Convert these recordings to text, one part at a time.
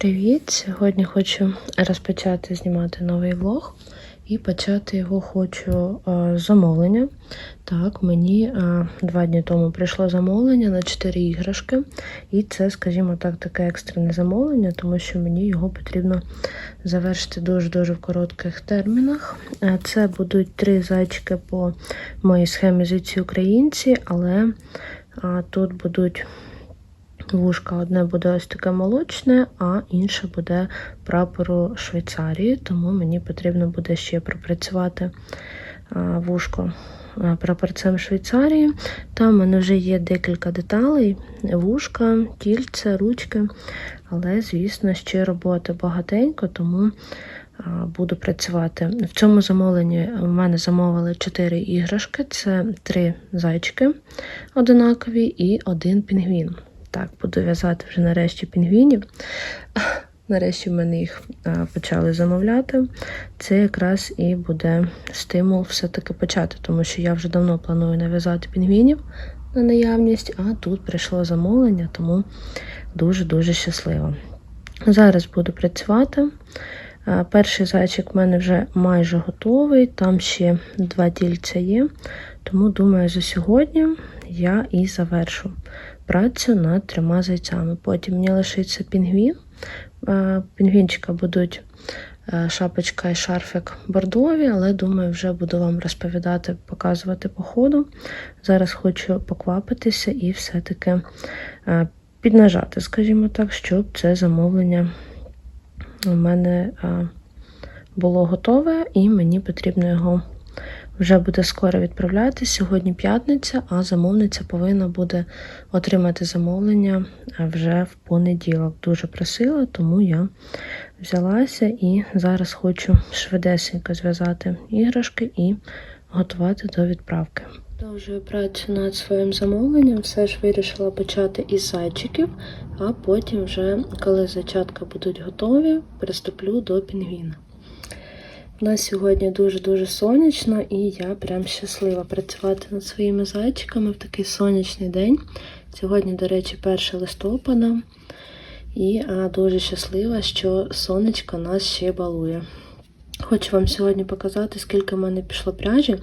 Привіт! Сьогодні хочу розпочати знімати новий влог і почати його хочу е, з замовлення. Так, мені е, два дні тому прийшло замовлення на 4 іграшки, і це, скажімо так, таке екстрене замовлення, тому що мені його потрібно завершити дуже-дуже в коротких термінах. Е, Це будуть три зайчики по моїй схемі «Зайці українці, але тут будуть Вушка одне буде ось таке молочне, а інше буде прапору Швейцарії, тому мені потрібно буде ще пропрацювати вушко прапорцем Швейцарії. Там в мене вже є декілька деталей: вушка, кільця, ручки. Але, звісно, ще роботи багатенько, тому буду працювати. В цьому замовленні в мене замовили 4 іграшки: це 3 зайчики одинакові і один пінгвін. Так, буду в'язати вже нарешті пінгвінів. Нарешті в мене їх а, почали замовляти. Це якраз і буде стимул все-таки почати, тому що я вже давно планую нав'язати пінгвінів на наявність, а тут прийшло замовлення, тому дуже-дуже щаслива. Зараз буду працювати. А, Перший зайчик в мене вже майже готовий, там ще два тільця є, тому думаю, за сьогодні я і завершу працю над трьома зайцями. Потім мені лишиться пінгвін. Е, Пінгвінчика будуть е, шапочка і шарфик бордові, але думаю, вже буду вам розповідати, показувати по ходу. Зараз хочу поквапитися і все-таки е, піднажати, скажімо так, щоб це замовлення у мене було готове, і мені потрібно його вже буде скоро відправляти. Сьогодні п'ятниця, а замовниця повинна буде отримати замовлення вже в понеділок. Дуже просила, тому я взялася і зараз хочу швидесенько зв'язати іграшки і готувати до відправки. Продовжую працю над своїм замовленням, все ж вирішила почати із зайчиків, а потім, вже, коли зайчатка будуть готові, приступлю до пінгвіна. У нас сьогодні дуже-дуже сонячно, і я прям щаслива працювати над своїми зайчиками в такий сонячний день. Сьогодні, до речі, 1 листопада. І а, дуже щаслива, що сонечко нас ще балує. Хочу вам сьогодні показати, скільки в мене пішло пряжі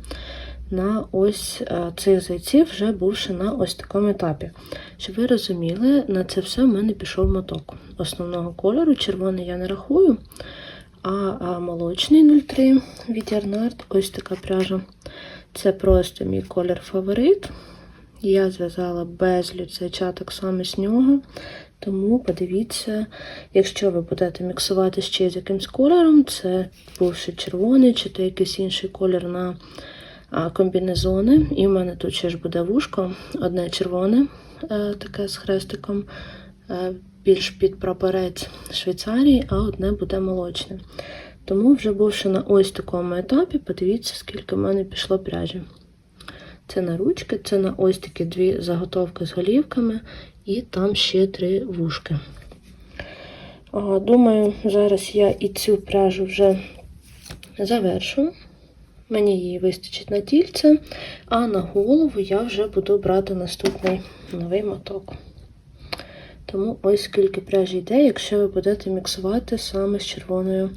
на ось цих зайців, вже бувши на ось такому етапі. Щоб ви розуміли, на це все в мене пішов моток основного кольору. Червоний я не рахую. А молочний 03 від Ярнард, ось така пряжа. Це просто мій колір фаворит. Я зв'язала безліч зайчаток саме з нього. Тому подивіться, якщо ви будете міксувати ще з якимсь кольором, це бувши червоний, чи то якийсь інший колір на комбінезони. І в мене тут ще ж буде вушко, одне червоне, е, таке з хрестиком. Більш під прапорець Швейцарії, а одне буде молочне. Тому, вже бувши на ось такому етапі, подивіться, скільки в мене пішло пряжі. Це на ручки, це на ось такі дві заготовки з голівками, і там ще три вушки. Думаю, зараз я і цю пряжу вже завершу. Мені її вистачить на тільце, а на голову я вже буду брати наступний новий моток. Тому ось скільки пряжі йде, якщо ви будете міксувати саме з червоною,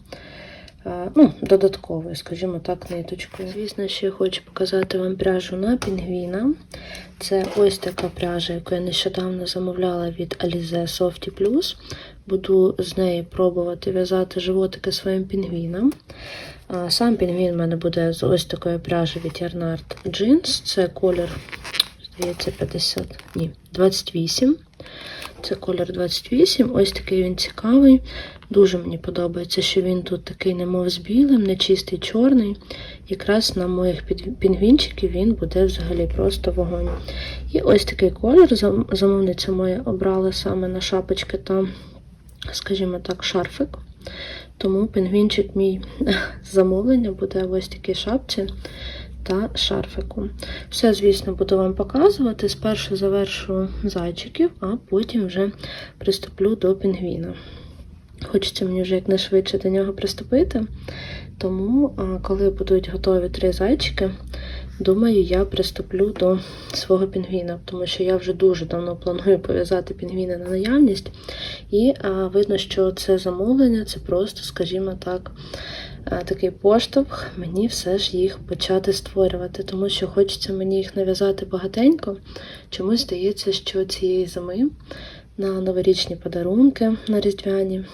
е, ну, додатковою, скажімо так, ниточкою. Звісно, ще хочу показати вам пряжу на пінгвіна. Це ось така пряжа, яку я нещодавно замовляла від Alize Softy Plus. Буду з неї пробувати в'язати животики своїм пінгвінам. Сам пінгвін в мене буде з ось такої пряжі від Yarnard Jeans. Це колір, здається, 50, ні, 28. Це колір 28, ось такий він цікавий. Дуже мені подобається, що він тут такий, немов з білим, не чистий чорний. Якраз на моїх пінгвінчиків він буде взагалі просто вогонь. І ось такий колір. Замовниця моя обрала саме на шапочки та, скажімо так, шарфик. Тому пінгвінчик мій замовлення буде ось такій шапці та шарфику. Все, звісно, буду вам показувати. Спершу завершу зайчиків, а потім вже приступлю до пінгвіна. Хочеться мені вже якнайшвидше до нього приступити. Тому, коли будуть готові три зайчики, думаю, я приступлю до свого пінгвіна, тому що я вже дуже давно планую пов'язати пінгвіна на наявність. І видно, що це замовлення, це просто, скажімо так, такий поштовх мені все ж їх почати створювати, тому що хочеться мені їх нав'язати багатенько. Чомусь здається, що цієї зими на новорічні подарунки на різдвяні,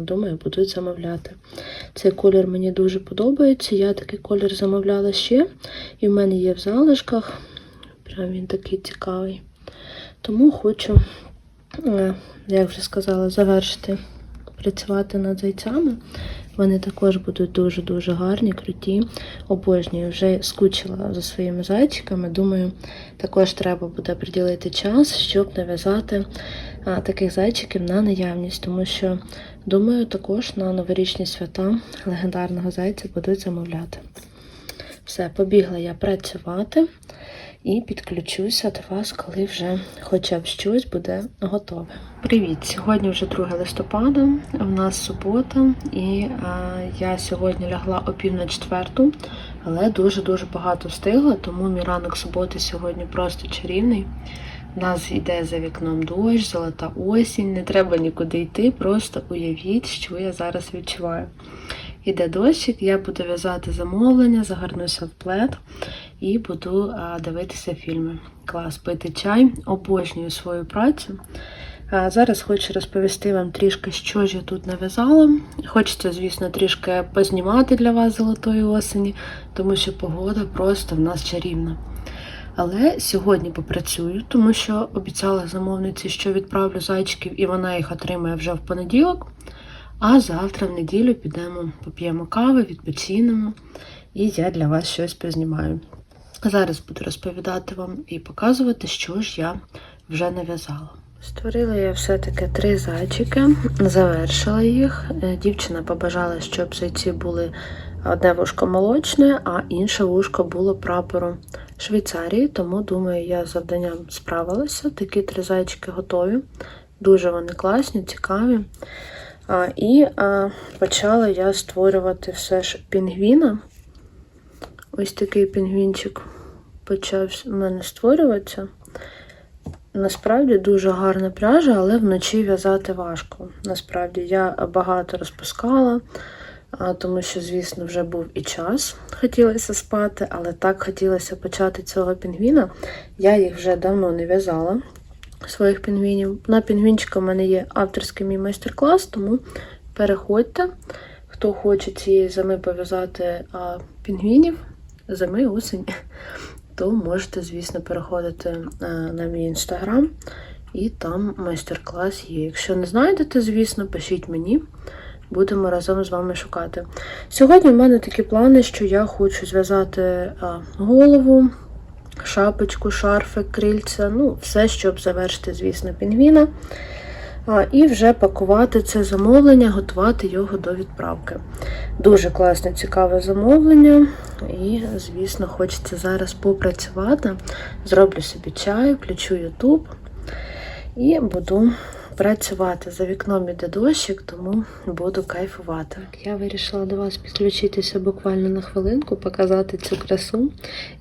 думаю, будуть замовляти. Цей колір мені дуже подобається. Я такий колір замовляла ще, і в мене є в залишках. Прям він такий цікавий. Тому хочу, е, як вже сказала, завершити працювати над зайцями. Вони також будуть дуже-дуже гарні, круті. Обожнюю, вже скучила за своїми зайчиками. Думаю, також треба буде приділити час, щоб нав'язати таких зайчиків на наявність, тому що, думаю, також на новорічні свята легендарного зайця будуть замовляти. Все, побігла я працювати і підключуся до вас, коли вже хоча б щось буде готове. Привіт! Сьогодні вже 2 листопада, в нас субота, і а, я сьогодні лягла о пів на четверту, але дуже-дуже багато встигла, тому мій ранок суботи сьогодні просто чарівний. У нас йде за вікном дощ, золота осінь, не треба нікуди йти, просто уявіть, що я зараз відчуваю. Іде дощик, я буду в'язати замовлення, загорнуся в плед і буду дивитися фільми. Клас, пити чай, обожнюю свою працю. Зараз хочу розповісти вам трішки, що ж я тут нав'язала. Хочеться, звісно, трішки познімати для вас золотої осені, тому що погода просто в нас чарівна. Але сьогодні попрацюю, тому що обіцяла замовниці, що відправлю зайчиків, і вона їх отримає вже в понеділок. А завтра в неділю підемо, поп'ємо кави, відпочинемо, і я для вас щось познімаю. Зараз буду розповідати вам і показувати, що ж я вже нав'язала. Створила я все-таки три зайчики, завершила їх. Е, Дівчина побажала, щоб зайці були одне вушко молочне, а інше вушко було прапором Швейцарії, тому, думаю, я з завданням справилася. Такі три зайчики готові. Дуже вони класні, цікаві. А, І а, почала я створювати все ж пінгвіна. Ось такий пінгвінчик почав у мене створюватися. Насправді дуже гарна пряжа, але вночі в'язати важко. Насправді я багато розпускала, тому що, звісно, вже був і час, хотілося спати, але так хотілося почати цього пінгвіна. Я їх вже давно не в'язала своїх пінгвінів. На пінгвінчика в мене є авторський мій майстер-клас, тому переходьте. Хто хоче цієї зими пов'язати пінгвінів, зими, осінь, то можете, звісно, переходити на мій інстаграм, і там майстер-клас є. Якщо не знайдете, звісно, пишіть мені. Будемо разом з вами шукати. Сьогодні в мене такі плани, що я хочу зв'язати голову, шапочку, шарфик, крильця, ну, все, щоб завершити, звісно, пінгвіна. І вже пакувати це замовлення, готувати його до відправки. Дуже класне, цікаве замовлення. І, звісно, хочеться зараз попрацювати. Зроблю собі чай, включу YouTube і буду працювати. За вікном іде дощик, тому буду кайфувати. Я вирішила до вас підключитися буквально на хвилинку, показати цю красу.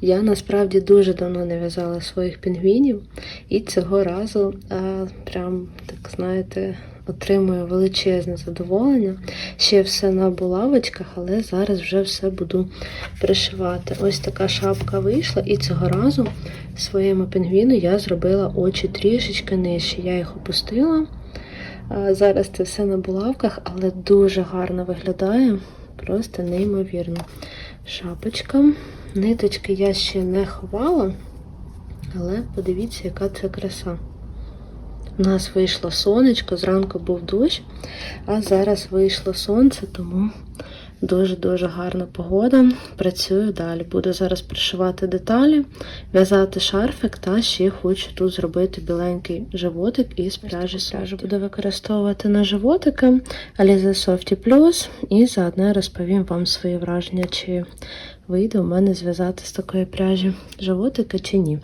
Я насправді дуже давно не в'язала своїх пінгвінів, і цього разу а, прям, так знаєте, отримую величезне задоволення. Ще все на булавочках, але зараз вже все буду пришивати. Ось така шапка вийшла, і цього разу своєму пінгвіну я зробила очі трішечки нижче. Я їх опустила. Зараз це все на булавках, але дуже гарно виглядає. Просто неймовірно. Шапочка. Ниточки я ще не ховала, але подивіться, яка це краса. У нас вийшло сонечко, зранку був дощ, а зараз вийшло сонце, тому дуже-дуже гарна погода. Працюю далі. Буду зараз пришивати деталі, в'язати шарфик та ще хочу тут зробити біленький животик із пляжі Софті. буду використовувати на животики Alize Softy Plus і заодно розповім вам свої враження, чи вийде у мене зв'язати з такої пряжі животики чи ні.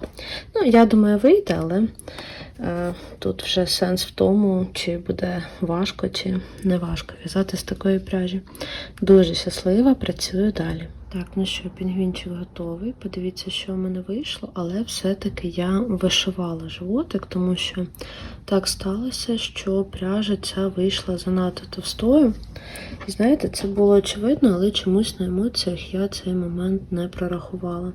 Ну, я думаю, вийде, але. Е, Тут вже сенс в тому, чи буде важко, чи не важко в'язати з такої пряжі. Дуже щаслива, працюю далі. Так, ну що, пінгвінчик готовий. Подивіться, що в мене вийшло, але все-таки я вишивала животик, тому що так сталося, що пряжа ця вийшла занадто товстою. І знаєте, це було очевидно, але чомусь на емоціях я цей момент не прорахувала.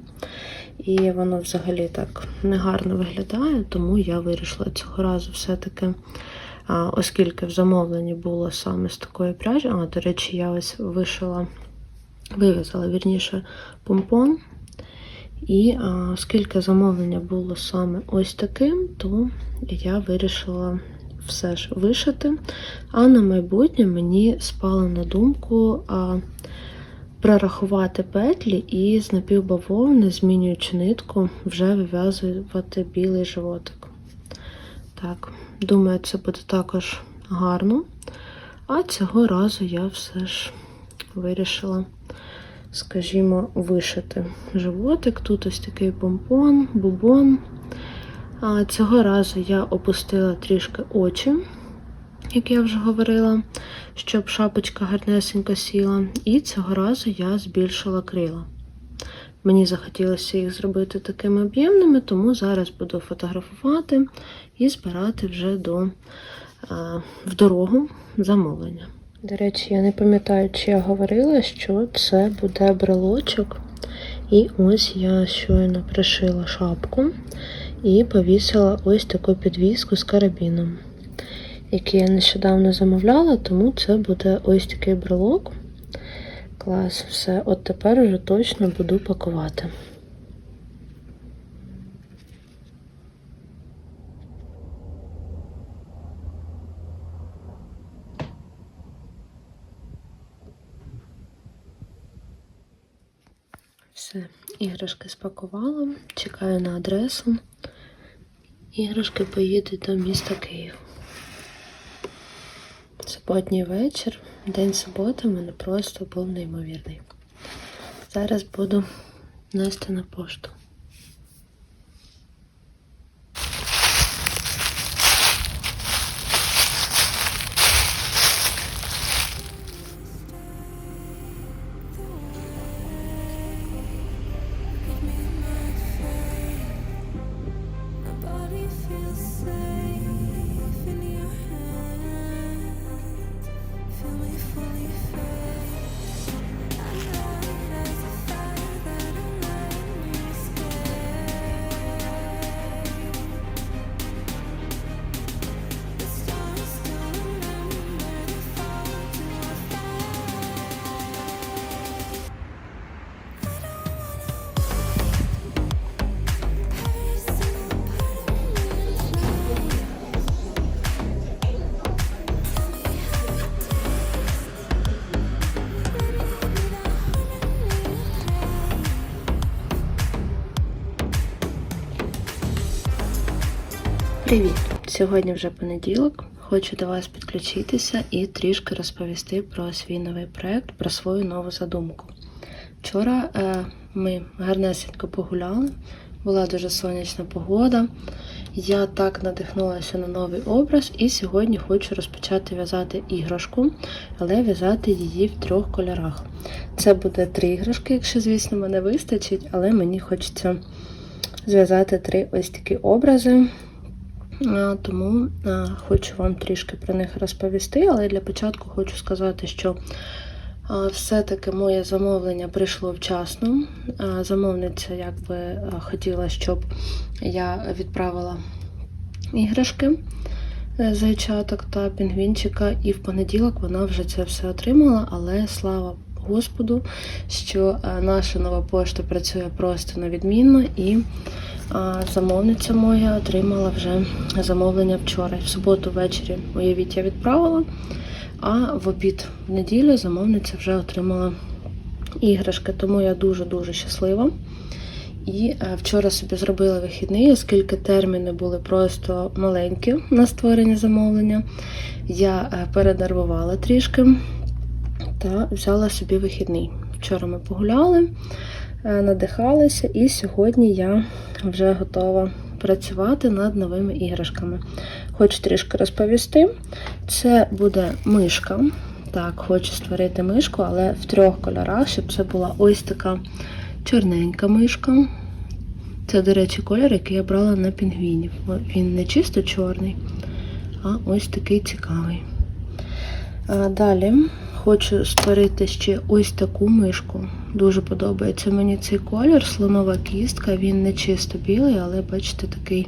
І воно взагалі так негарно виглядає, тому я вирішила цього разу все-таки. Оскільки в замовленні було саме з такої пряжі, а, до речі, я ось вишила вив'язала вірніше помпон. І а, оскільки замовлення було саме ось таким, то я вирішила все ж вишити. А на майбутнє мені спало на думку а, прорахувати петлі і з напівбавовни, змінюючи нитку, вже вив'язувати білий животик. Так, думаю, це буде також гарно. А цього разу я все ж вирішила скажімо, вишити животик. Тут ось такий помпон, бубон. Цього разу я опустила трішки очі, як я вже говорила, щоб шапочка гарнесенько сіла. І цього разу я збільшила крила. Мені захотілося їх зробити такими об'ємними, тому зараз буду фотографувати і збирати вже до, в дорогу замовлення. До речі, я не пам'ятаю, чи я говорила, що це буде брелочок. І ось я щойно пришила шапку і повісила ось таку підвіску з карабіном, який я нещодавно замовляла, тому це буде ось такий брелок. Клас, все. От тепер вже точно буду пакувати. Все, іграшки спакувала, чекаю на адресу. Іграшки поїдуть до міста Київ. Суботній вечір, день суботи в мене просто був неймовірний. Зараз буду нести на пошту. Привіт! Сьогодні вже понеділок. Хочу до вас підключитися і трішки розповісти про свій новий проект, про свою нову задумку. Вчора е, ми гарнесенько погуляли, була дуже сонячна погода. Я так надихнулася на новий образ, і сьогодні хочу розпочати в'язати іграшку, але в'язати її в трьох кольорах. Це буде три іграшки, якщо, звісно, мене вистачить, але мені хочеться зв'язати три ось такі образи. А, Тому хочу вам трішки про них розповісти, але для початку хочу сказати, що все-таки моє замовлення прийшло вчасно. Замовниця якби хотіла, щоб я відправила іграшки е, зайчаток та пінгвінчика, і в понеділок вона вже це все отримала, але слава Господу, що е, наша нова пошта працює просто на відмінно і замовниця моя отримала вже замовлення вчора. В суботу ввечері, уявіть, я відправила, а в обід в неділю замовниця вже отримала іграшки, тому я дуже-дуже щаслива. І е, вчора собі зробила вихідний, оскільки терміни були просто маленькі на створення замовлення. Я е, перенервувала трішки та взяла собі вихідний. Вчора ми погуляли, е, надихалися, і сьогодні я вже готова працювати над новими іграшками. Хочу трішки розповісти. Це буде мишка. Так, хочу створити мишку, але в трьох кольорах, щоб це була ось така чорненька мишка. Це, до речі, колір, який я брала на пінгвінів. Він не чисто чорний, а ось такий цікавий. А далі хочу створити ще ось таку мишку. Дуже подобається мені цей колір, слонова кістка. Він не чисто білий, але бачите, такий,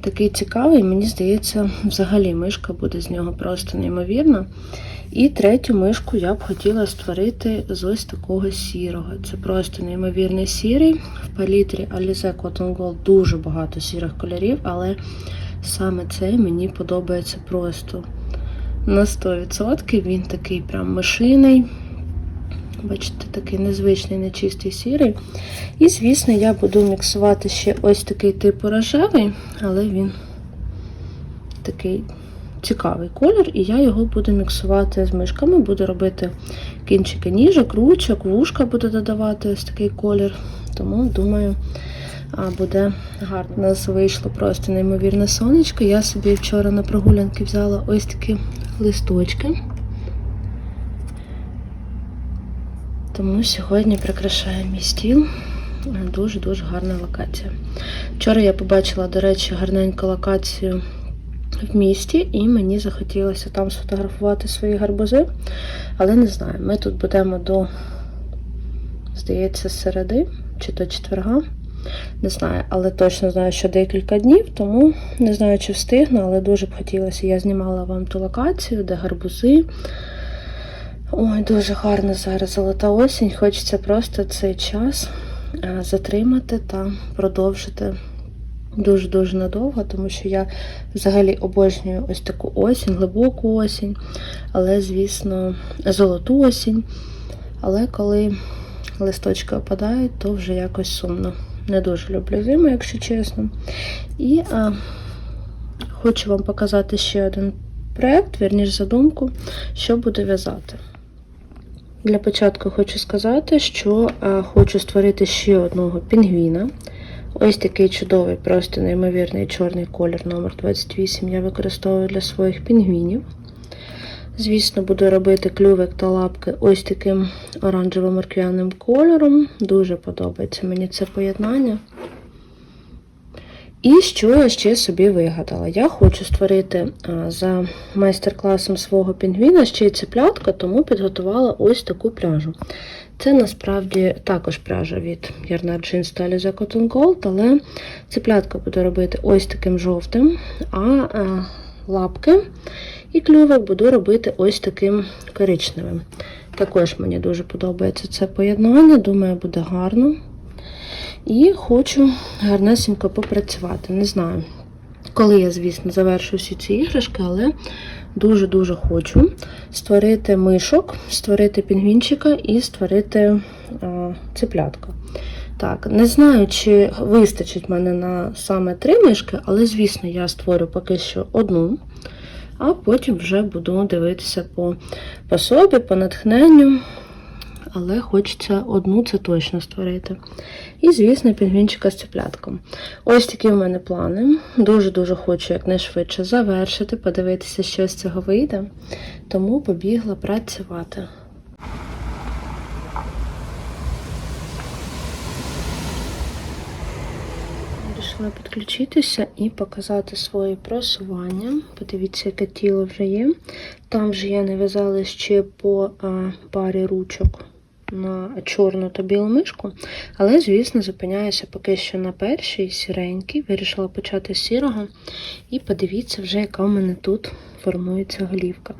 такий цікавий. Мені здається, взагалі мишка буде з нього просто неймовірна. І третю мишку я б хотіла створити з ось такого сірого. Це просто неймовірний сірий. В палітрі Alize Cotton Gold дуже багато сірих кольорів, але саме цей мені подобається просто на 100%. Він такий прям мишиний. Бачите, такий незвичний, нечистий сірий. І, звісно, я буду міксувати ще ось такий типу рожевий, але він такий цікавий колір, і я його буду міксувати з мишками, буду робити кінчики ніжок, ручок, вушка буду додавати ось такий колір. Тому, думаю, буде гарно. У нас вийшло просто неймовірне сонечко. Я собі вчора на прогулянки взяла ось такі листочки. Тому сьогодні прикрашає мій стіл. Дуже-дуже гарна локація. Вчора я побачила, до речі, гарненьку локацію в місті, і мені захотілося там сфотографувати свої гарбузи. Але не знаю, ми тут будемо до, здається, середи чи до четверга. Не знаю, але точно знаю, що декілька днів, тому не знаю, чи встигну, але дуже б хотілося. Я знімала вам ту локацію, де гарбузи. Ой, дуже гарно зараз золота осінь. Хочеться просто цей час е, затримати та продовжити дуже-дуже надовго, тому що я взагалі обожнюю ось таку осінь, глибоку осінь, але, звісно, золоту осінь. Але коли листочки опадають, то вже якось сумно. Не дуже люблю зиму, якщо чесно. І а, хочу вам показати ще один проєкт, вірніш задумку, що буду в'язати. Для початку хочу сказати, що хочу створити ще одного пінгвіна. Ось такий чудовий, просто неймовірний чорний колір номер 28 я використовую для своїх пінгвінів. Звісно, буду робити клювик та лапки ось таким оранжево морквяним кольором. Дуже подобається мені це поєднання. І що я ще собі вигадала? Я хочу створити а, за майстер-класом свого пінгвіна ще й цеплятка, тому підготувала ось таку пряжу. Це насправді також пряжа від Ярнар Jeans та Alize Cotton Gold, але цеплятка буду робити ось таким жовтим, а, а лапки і клювик буду робити ось таким коричневим. Також мені дуже подобається це поєднання, думаю, буде гарно. І хочу гарнесенько попрацювати. Не знаю, коли я, звісно, завершу всі ці іграшки, але дуже-дуже хочу створити мишок, створити пінгвінчика і створити а, цеплятка. Так, не знаю, чи вистачить мене на саме три мишки, але, звісно, я створю поки що одну, а потім вже буду дивитися по, по собі, по натхненню. Але хочеться одну це точно створити. І, звісно, пінгвінчика з цеплятком. Ось такі в мене плани. Дуже-дуже хочу якнайшвидше завершити, подивитися, що з цього вийде. Тому побігла працювати. Вирішила підключитися і показати своє просування. Подивіться, яке тіло вже є. Там вже я нав'язала ще по а, парі ручок на чорну та білу мишку, але, звісно, зупиняюся поки що на першій сіренькій. Вирішила почати з сірого. І подивіться вже, яка в мене тут формується голівка.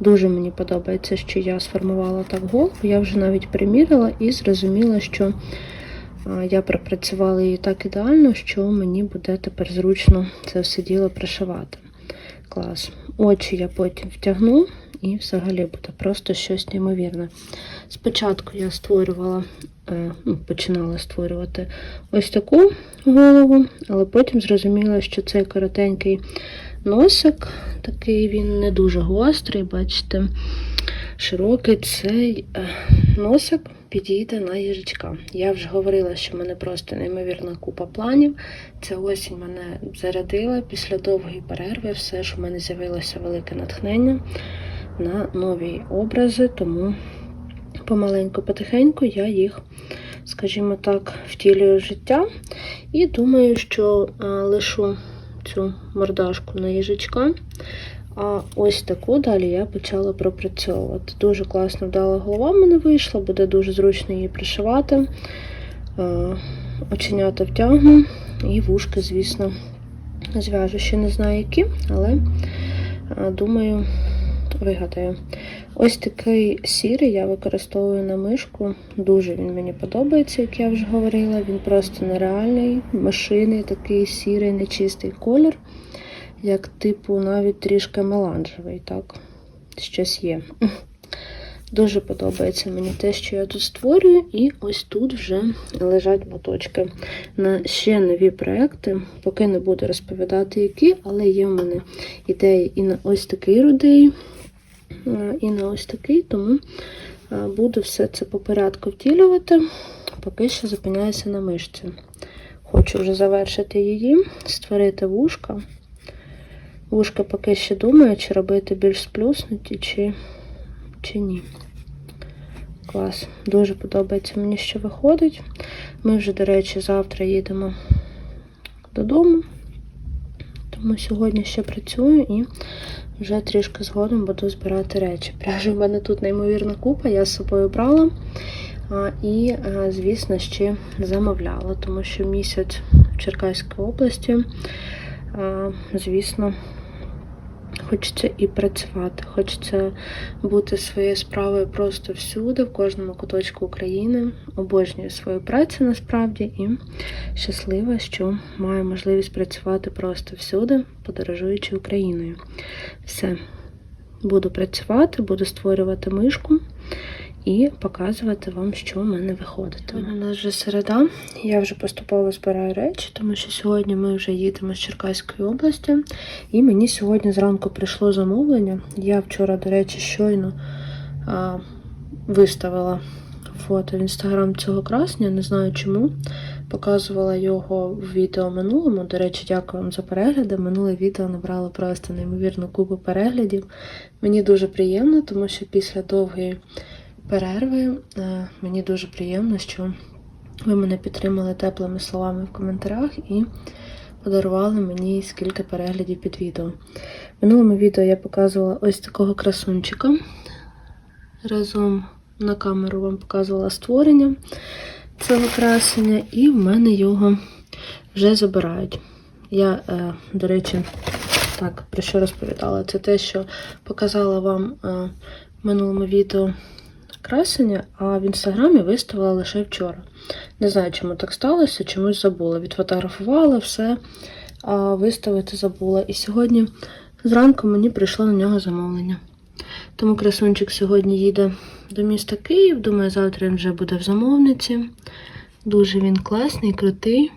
Дуже мені подобається, що я сформувала так голову. Я вже навіть примірила і зрозуміла, що я пропрацювала її так ідеально, що мені буде тепер зручно це все діло пришивати. Клас. Очі я потім втягну, і взагалі буде просто щось неймовірне. Спочатку я створювала, е, ну, починала створювати ось таку голову, але потім зрозуміла, що цей коротенький носик, такий він не дуже гострий, бачите, широкий цей е, носик підійде на їжачка. Я вже говорила, що в мене просто неймовірна купа планів. Ця осінь мене зарядила після довгої перерви, все ж у мене з'явилося велике натхнення. На нові образи, тому помаленьку, потихеньку я їх, скажімо так, втілюю в життя. І думаю, що а, лишу цю мордашку на їжачка. А ось таку далі я почала пропрацьовувати. Дуже класно вдала голова в мене вийшла, буде дуже зручно її пришивати. Е, Оченята втягну і вушки, звісно, зв'яжу. Ще не знаю які, але е, думаю, вигадаю. Ось такий сірий я використовую на мишку. Дуже він мені подобається, як я вже говорила. Він просто нереальний, машинний, такий сірий, нечистий колір, як типу навіть трішки меланжевий, так? Щось є. Дуже подобається мені те, що я тут створюю, і ось тут вже лежать моточки на ще нові проекти. Поки не буду розповідати, які, але є в мене ідеї і на ось такий рудий, е, і на ось такий, тому е, буду все це по порядку втілювати. Поки що зупиняюся на мишці. Хочу вже завершити її, створити вушка. Вушка поки ще думаю, чи робити більш сплюснуті, чи, чи ні. Клас. Дуже подобається мені, що виходить. Ми вже, до речі, завтра їдемо додому. Тому сьогодні ще працюю і вже трішки згодом буду збирати речі. Пряжі в мене тут неймовірна купа, я з собою брала. І, а, звісно, ще замовляла, тому що місяць в Черкаській області, звісно, Хочеться і працювати, хочеться бути своєю справою просто всюди, в кожному куточку України. Обожнюю свою працю насправді і щаслива, що маю можливість працювати просто всюди, подорожуючи Україною. Все, буду працювати, буду створювати мишку і показувати вам, що в мене виходить. У нас вже середа, я вже поступово збираю речі, тому що сьогодні ми вже їдемо з Черкаської області, і мені сьогодні зранку прийшло замовлення. Я вчора, до речі, щойно а, виставила фото в інстаграм цього красня, не знаю чому. Показувала його в відео минулому. До речі, дякую вам за перегляди. Минуле відео набрало просто неймовірну купу переглядів. Мені дуже приємно, тому що після довгої перерви е, мені дуже приємно, що ви мене підтримали теплими словами в коментарях і подарували мені скільки переглядів під відео. В минулому відео я показувала ось такого красунчика. Разом на камеру вам показувала створення цього красення, і в мене його вже забирають. Я, е, до речі, так, про що розповідала? Це те, що показала вам е, в минулому відео красення, а в інстаграмі виставила лише вчора. Не знаю, чому так сталося, чомусь забула. Відфотографувала все, а виставити забула. І сьогодні зранку мені прийшло на нього замовлення. Тому красунчик сьогодні їде до міста Київ. Думаю, завтра він вже буде в замовниці. Дуже він класний, крутий.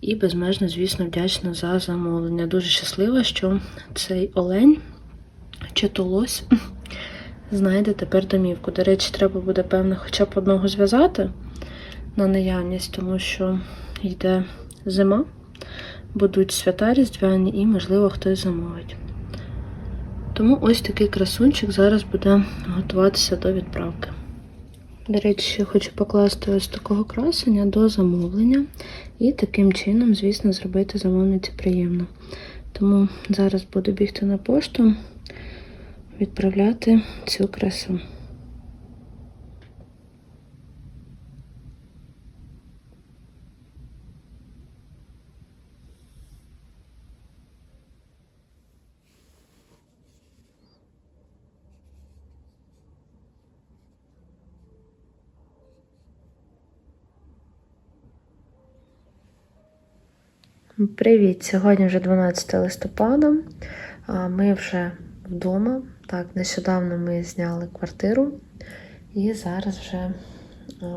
І безмежно, звісно, вдячна за замовлення. Дуже щаслива, що цей олень чи то лось знайде тепер домівку. До речі, треба буде, певно, хоча б одного зв'язати на наявність, тому що йде зима, будуть свята різдвяні і, можливо, хтось замовить. Тому ось такий красунчик зараз буде готуватися до відправки. До речі, хочу покласти ось такого красення до замовлення і таким чином, звісно, зробити замовниці приємно. Тому зараз буду бігти на пошту, відправляти цю красу. Привіт! Сьогодні вже 12 листопада. Ми вже вдома. Так, нещодавно ми зняли квартиру і зараз вже,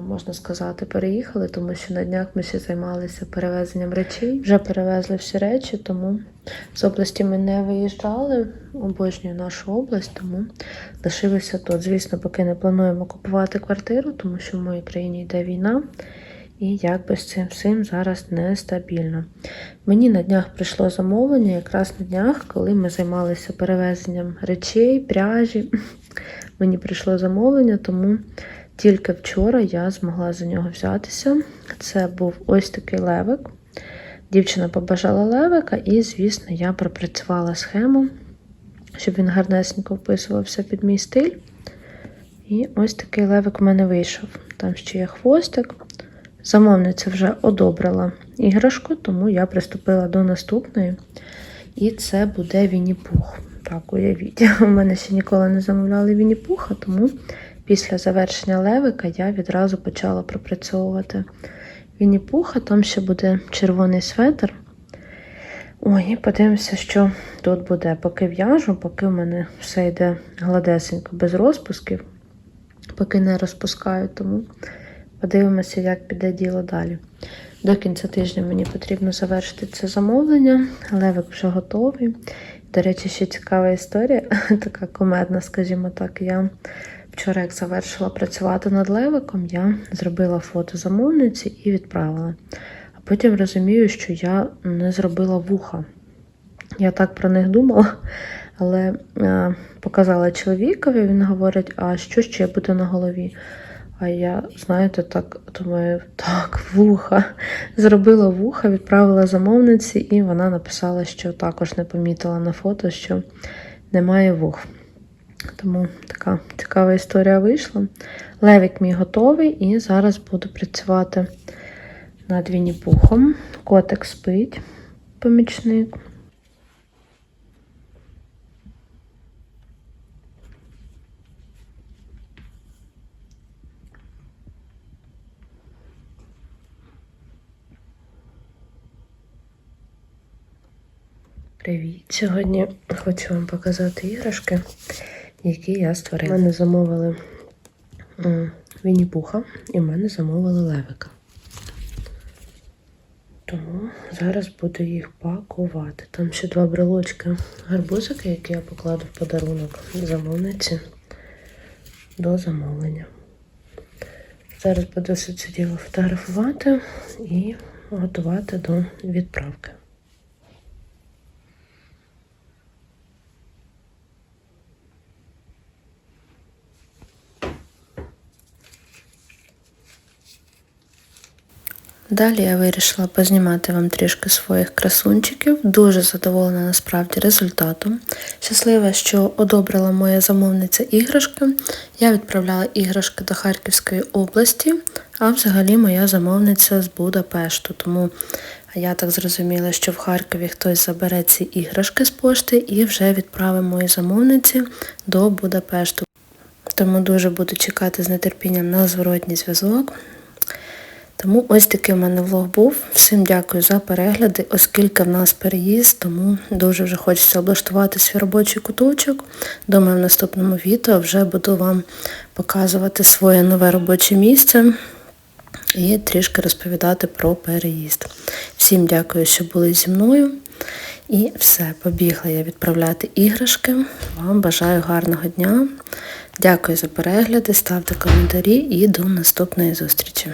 можна сказати, переїхали, тому що на днях ми ще займалися перевезенням речей. Вже перевезли всі речі, тому з області ми не виїжджали. Обожнюю нашу область, тому лишилися тут. Звісно, поки не плануємо купувати квартиру, тому що в моїй країні йде війна. І якби з цим всім зараз нестабільно. Мені на днях прийшло замовлення, якраз на днях, коли ми займалися перевезенням речей, пряжі. Мені прийшло замовлення, тому тільки вчора я змогла за нього взятися. Це був ось такий левик. Дівчина побажала левика, і, звісно, я пропрацювала схему, щоб він гарнесенько вписувався під мій стиль. І ось такий левик в мене вийшов. Там ще є хвостик. Замовниця вже одобрила іграшку, тому я приступила до наступної. І це буде Вінні-Пух. Так, уявіть. У мене ще ніколи не замовляли Вінні-Пуха, тому після завершення левика я відразу почала пропрацьовувати Вінні-Пуха. Там ще буде червоний светр. Ой, і подивимося, що тут буде. Поки в'яжу, поки в мене все йде гладесенько, без розпусків, поки не розпускаю, тому подивимося, як піде діло далі. До кінця тижня мені потрібно завершити це замовлення. Левик вже готовий. До речі, ще цікава історія, така комедна, скажімо так. Я вчора, як завершила працювати над левиком, я зробила фото замовниці і відправила. А потім розумію, що я не зробила вуха. Я так про них думала, але е, показала чоловікові, він говорить, а що ще буде на голові? А я, знаєте, так думаю, так, вуха. Зробила вуха, відправила замовниці, і вона написала, що також не помітила на фото, що немає вух. Тому така цікава історія вийшла. Левік мій готовий, і зараз буду працювати над Вінні-Пухом. Котик спить, помічник. Привіт! Сьогодні хочу вам показати іграшки, які я створила. У мене замовили Вінні-Пуха і в мене замовили левика. Тому зараз буду їх пакувати. Там ще два брелочки гарбузики, які я покладу в подарунок замовниці до замовлення. Зараз буду все це діло фотографувати і готувати до відправки. Далі я вирішила познімати вам трішки своїх красунчиків. Дуже задоволена насправді результатом. Щаслива, що одобрила моя замовниця іграшки. Я відправляла іграшки до Харківської області, а взагалі моя замовниця з Будапешту. Тому я так зрозуміла, що в Харкові хтось забере ці іграшки з пошти і вже відправить моїй замовниці до Будапешту. Тому дуже буду чекати з нетерпінням на зворотній зв'язок. Тому ось такий в мене влог був. Всім дякую за перегляди, оскільки в нас переїзд, тому дуже вже хочеться облаштувати свій робочий куточок. Думаю, в наступному відео вже буду вам показувати своє нове робоче місце і трішки розповідати про переїзд. Всім дякую, що були зі мною. І все, побігла я відправляти іграшки. Вам бажаю гарного дня. Дякую за перегляди, ставте коментарі і до наступної зустрічі.